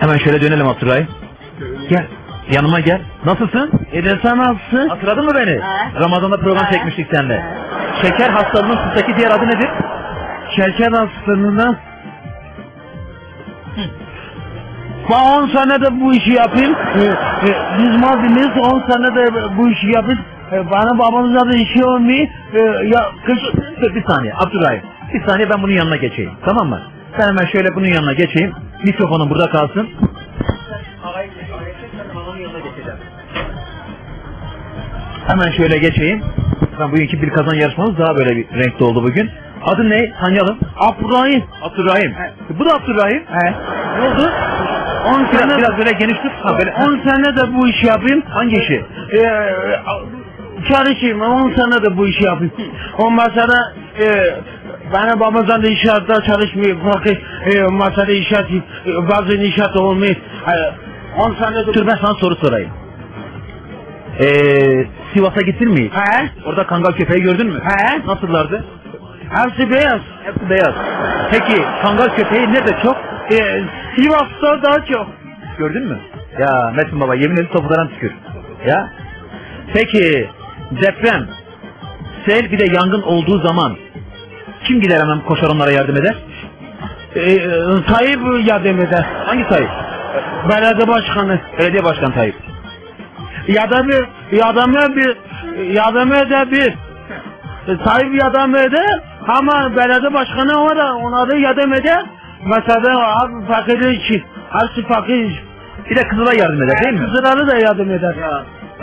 Hemen şöyle dönelim Abdurrahim. Gel. Yanıma gel. Nasılsın? E de sen nasılsın? Hatırladın mı beni? He. Ramazan'da program He. çekmiştik seninle. Şeker hastalığının sıktaki diğer adı nedir? Şeker hastalığından. Ben 10 senedir bu işi yapayım. E, e, biz Mardin'iz 10 senedir bu işi yapayım. E, bana babamıza da işi olmuyor. E, ya Dur bir saniye Abdurrahim. Bir saniye ben bunun yanına geçeyim. Tamam mı? Ben hemen şöyle bunun yanına geçeyim. Mikrofonum burada kalsın. Hemen şöyle geçeyim. Ben bugünkü bir kazan yarışmamız daha böyle bir renkli oldu bugün. Adı ne? Tanıyalım. Abdurrahim. Abdurrahim. Bu da Abdurrahim. He. Ne oldu? 10 Biraz, sene biraz böyle geniş tut. Ha, böyle. 10 senedir bu işi yapayım. Hangi işi? E, çalışayım 10 senedir bu işi yapayım. Ondan sonra e, bana babamızdan da inşaatta çalışmıyor. Fakir e, masada inşaat, e, bazı inşaat olmuyor. E, 10 senedir... Dur ben sana soru sorayım. Ee, Sivas'a gittin mi? He? Orada kangal köpeği gördün mü? He? Nasıllardı? Hepsi beyaz. Hepsi beyaz. Peki kangal köpeği nerede çok? E, Sivas'ta daha çok. Gördün mü? Ya Metin Baba yemin ederim topudan tükür. Ya. Peki deprem, sel bir de yangın olduğu zaman kim gider hemen koşar onlara yardım eder? E, e, Tayyip yardım eder. Hangi Tayyip? Belediye başkanı. Belediye Başkanı Tayyip. Ya da bir yardım bir yardım eder bir. E, Tayyip yardım eder ama belediye başkanı ona da ona da yardım eder. Mesela abi fakirler için. Hepsi fakir. Bir de Kızılay yardım eder değil mi? Kızları da yardım eder.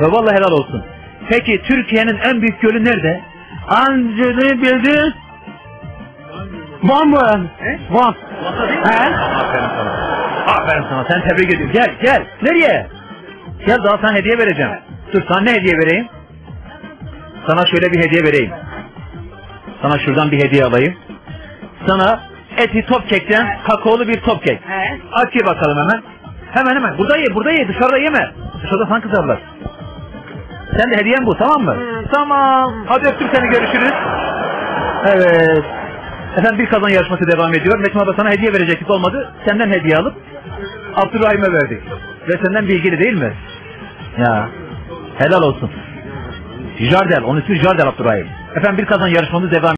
Ya vallahi helal olsun. Peki Türkiye'nin en büyük gölü nerede? Ancını bildi. Van mı? He? Van. He? Aferin sana. Aferin sana. Sen tebrik ediyorum. Gel gel. Nereye? Gel daha sana hediye vereceğim. Dur sana ne hediye vereyim? Sana şöyle bir hediye vereyim. Sana şuradan bir hediye alayım. Sana eti top kekten kakaolu bir top kek. He? Aç ye bakalım hemen. Hemen hemen. Burada ye, burada ye. Dışarıda yeme. Dışarıda sana kızarlar. Sen de hediyen bu, tamam mı? Tamam. Hadi öptüm seni, görüşürüz. Evet. Efendim bir kazan yarışması devam ediyor. Metin abla sana hediye verecektik olmadı. Senden hediye alıp Abdurrahim'e verdik. Ve senden bilgili değil mi? Ya. Helal olsun. Jardel. Onun ismi Jardel Abdurrahim. Efendim bir kazan yarışmamız devam